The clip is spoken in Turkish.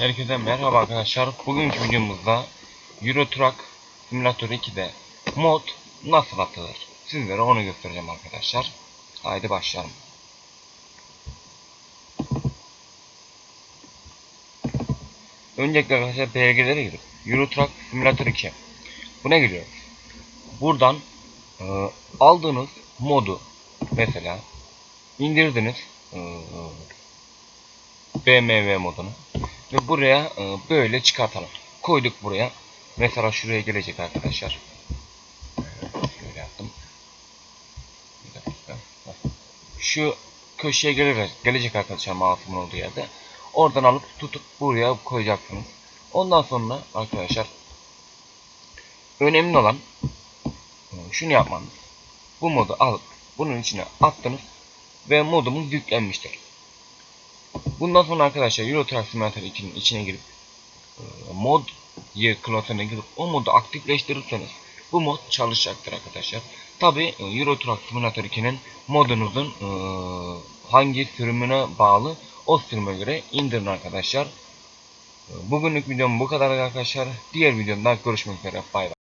Herkese merhaba arkadaşlar. Bugünkü videomuzda Euro Truck Simulator 2'de mod nasıl atılır? Sizlere onu göstereceğim arkadaşlar. Haydi başlayalım. Öncelikle arkadaşlar belgelere girip Euro Truck Simulator 2 buna giriyoruz. Buradan e, aldığınız modu mesela indirdiniz e, BMW modunu ve buraya e, böyle çıkartalım. Koyduk buraya. Mesela şuraya gelecek arkadaşlar. Şöyle yaptım. Bir dakika. Şu köşeye gelecek, gelecek arkadaşlar mouse'umun olduğu yerde. Oradan alıp tutup buraya koyacaksınız. Ondan sonra arkadaşlar önemli olan e, şunu yapmanız. Bu modu alıp bunun içine attınız ve modumuz yüklenmiştir. Bundan sonra arkadaşlar Euro Truck Simulator 2'nin içine girip e, mod klasörüne girip o modu aktifleştirirseniz bu mod çalışacaktır arkadaşlar. Tabi Euro Truck Simulator 2'nin modunuzun e, hangi sürümüne bağlı o sürüme göre indirin arkadaşlar. E, Bugünlük videom bu kadar arkadaşlar. Diğer videomda görüşmek üzere. Bay bay.